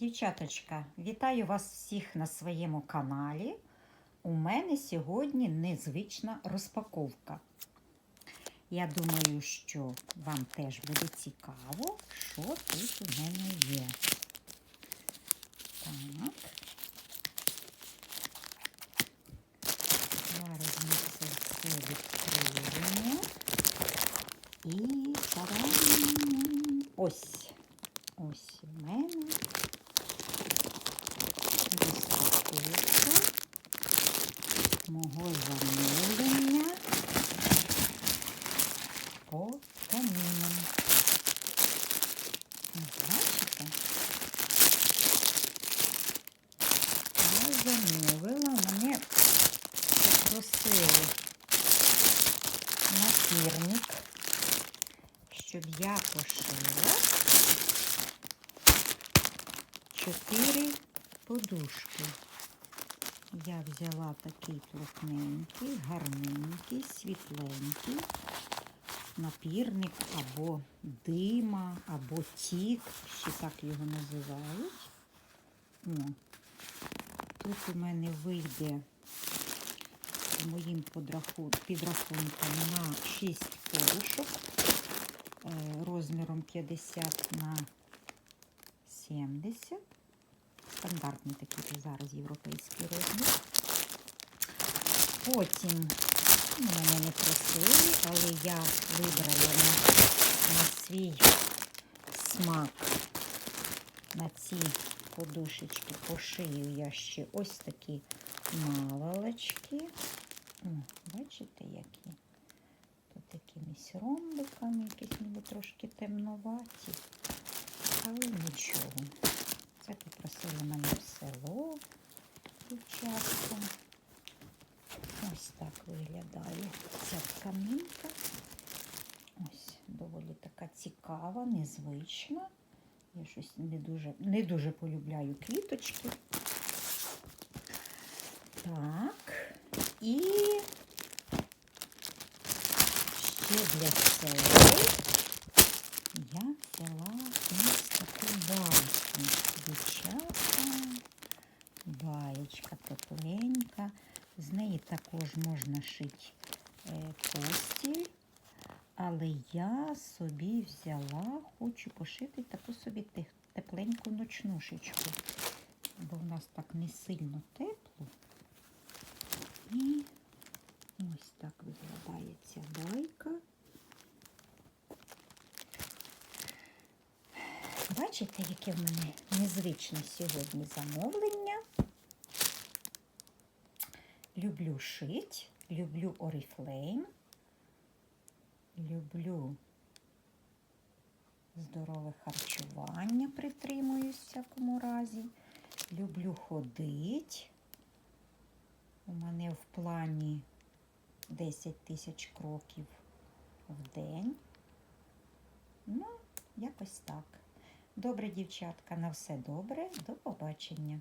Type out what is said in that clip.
Дівчаточка, вітаю вас всіх на своєму каналі. У мене сьогодні незвична розпаковка. Я думаю, що вам теж буде цікаво, що тут у мене є. Так. Зараз ми це все відкриємо. І ось. Ось у мене розпаковка мого замовлення по камінам. Бачите? Я замовила, мене попросили напірник, щоб я пошила чотири подушки. Я взяла такий плотненький, гарненький, світленький напірник або дима, або тік, ще так його називають. О. Тут у мене вийде моїм підрахункам на 6 подушок е, розміром 50 на 70. Стандартний такий зараз європейський розмір. Потім ну, мене не просили, але я вибрала на, на свій смак на ці подушечки пошию я ще ось такі наволочки. Бачите, які? Тут якимись ромбиками, якісь ніби трошки темноваті, але нічого. Це мене в село дівчатка. Ось так виглядає ця тканинка. Ось доволі така цікава, незвична. Я щось не дуже, не дуже полюбляю квіточки. Так, і ще для цього я взяла ось таку байку. Дівчата, баєчка тепленька. З неї також можна шити е, постіль. Але я собі взяла, хочу пошити таку собі тепленьку ночнушечку. Бо в нас так не сильно тепло. І ось так виглядає ця байка. Бачите, яке в мене незвичне сьогодні замовлення. Люблю шить, люблю Oriflame, люблю здорове харчування, притримуюсь в всякому разі. Люблю ходить. У мене в плані 10 тисяч кроків в день. Ну, якось так. Добре, дівчатка, на все добре. До побачення.